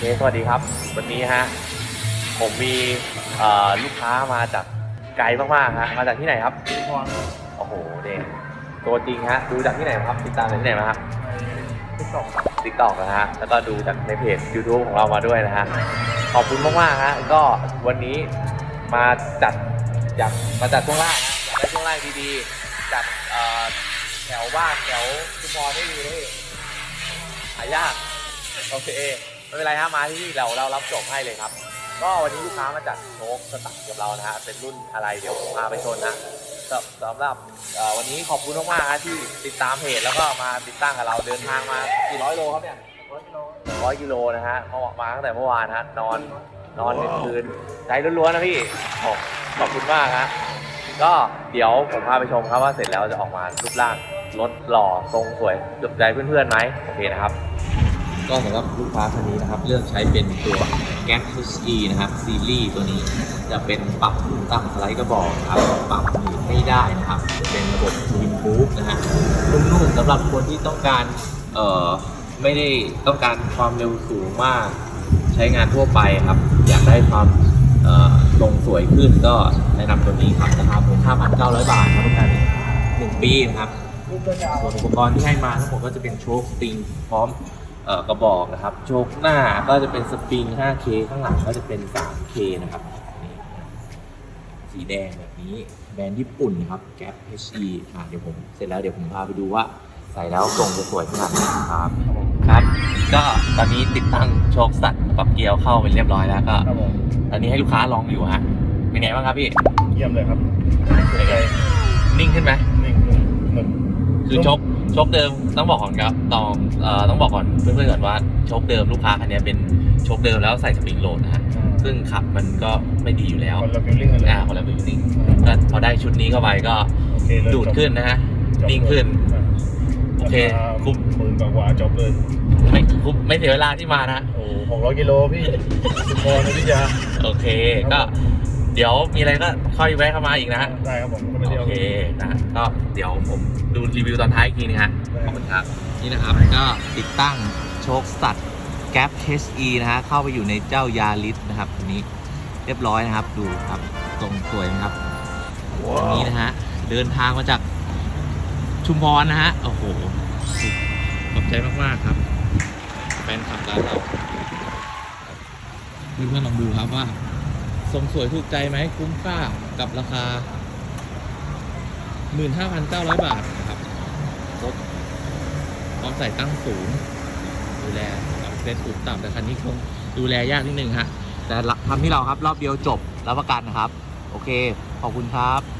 เคสวัสดีครับ วันนี้ฮะผมมีเอ่อลูกค้ามาจากไกลมากๆฮะมาจากที่ไหนครับพรโอ้โหเด็กตัวจริงฮะดูจากที่ไหนมาครับติดตามจากที่ไหนมาครับติ๊กต็อกติ๊กต็อกนะฮะแล้วก็ดูจากในเพจ YouTube ของเรามาด้วยนะฮะขอบคุณมากๆฮะก็วันนี้มาจัดอยากมาจัดช่วงล่างฮะอยากได้ช่วงล่างดีๆจากเอ่อแถวบ้านแถวชุมพรไม่มีเลยหายากโอเค ไม่เป็นไรฮะมาที่เราเรารับจบให้เลยครับ ก็วันนี้ลูกค้ามาจัดโชคสตัดกับเรานะฮะเป็นรุ่นอะไรเดี๋ยวผมพาไปชนนะสำสำหรับวันนี้ขอบคุณมากๆฮะที่ติดตามเพจแล้วก็มาติดตั้งกับเราเดินทางมากี่ร้อยโลครับเนี่ยร้อยกิโลร้อยกิโลนะฮะเขามาตั้งแต่เมื่อวานฮะนอนนอนหนึ่งคืนใจล้วนๆนะพี่ขอบคุณมากฮะก็เดี๋ยวผมพาไปชมครับว่าเสร็จแล้วจะออกมารูปร่างรถหล่อทรงสวยจุใจเพื่อนๆไหมโอเคนะครับ ก็สำหรับลูกค้าคันนี้นะครับเลือกใช้เป็นตัว g a p HE นะครับซีรีส์ตัวนี้จะเป็นปรับตั้งสไลด์กระบอกครับปรับหนีบให้ได้นะครับ เป็นระบบทวินพูฟนะฮะนุ่มๆสำหรับคนที่ต้องการเอ่อไม่ได้ต้องการความเร็วสูงมากใช้งานทั่วไปครับ อยากได้ความเอ่อทรงสวยขึ้นก็แนะนำตัวนี้ครับราคาเพียง5,900 บาทครับประกันหนึ่งปีนะครับส่วนอุปกรณ์ที่ให้มาทั้งหมดก็จะเป็นโชคสปริงพร้อม กระบอกนะครับโชคหน้าก็จะเป็นสปริง 5K ข้างหลังก็จะเป็น 3K นะครับนี่สีแดงแบบนี้แบรนด์ญี่ปุ่นครับ Gap HE อะเดี๋ยวผมเสร็จแล้วเดี๋ยวผมพาไปดูว่าใส่แล้วทรงจะสวยขนาดไหนครับครับก็ตอนนี้ติดตั้งโชคสัตว์ปรับเกียร์เข้าเป็นเรียบร้อยแล้วก็ครับผมตอนนี้ให้ลูกค้าลองอยู่ฮะเป็นไงบ้างครับพี่เยี่ยมเลยครับเป็นไงนิ่งขึ้นไหมนิ่งนุ่มหนึบ คือชกชกเดิมต้องบอกก่อนครับตองเอ่อต้องบอกก่อนเพื่อนๆก่อนว่าชกเดิมลูกค้าคันนี้เป็นชกเดิมแล้วใส่สปริงโหลดนะฮะซึ่งขับมันก็ไม่ดีอยู่แล้วคนละฟิลลิ่งกันเลยอ่าคนละบิวติ้งก็พอได้ชุดนี้เข้าไปก็โอเคเลยดูดขึ้นนะฮะจบนิ่งขึ้นอะโอเคราาคุ้มหมื่นกว่าๆจบเลยไม่คุ้มไม่เสียเวลาที่มานะฮะโอ้หกร้อยกิโลพี่ชุมพรนะพี่ยาโอเคก็ เดี๋ยวมีอะไรก็ค่อยแวะเข้ามาอีกนะฮะได้ครับผมก็ไปเที่ยวโอเคนะฮะก็เดี๋ยวผมดูรีวิวตอนท้ายอีกทีนึงฮะ ขอบคุณครับ นี่นะครับ ก็ติดตั้งโชคสัตว์ Gap HE นะฮะ เข้าไปอยู่ในเจ้ายาลิสนะครับตัวนี้เรียบร้อยนะครับดูครับตรงสวยนะครับ อันนี้นะฮะ เดินทางมาจากชุมพรนะฮะ โอ้โห ขอบใจมาก ๆ ครับ แฟนคลับร้านเราเพื่อนๆลองดูครับว่า ทรงสวยถูกใจไหมคุ้มค่ากับราคา 15,900 บาทนะครับรถพร้อมใส่ตั้งสูงดูแลแบบเป็นสูงต่ำแต่คันนี้คงดูแลยากนิดนึงฮะแต่ทำที่เราครับรอบเดียวจบรับประกันนะครับ โอเค ขอบคุณครับ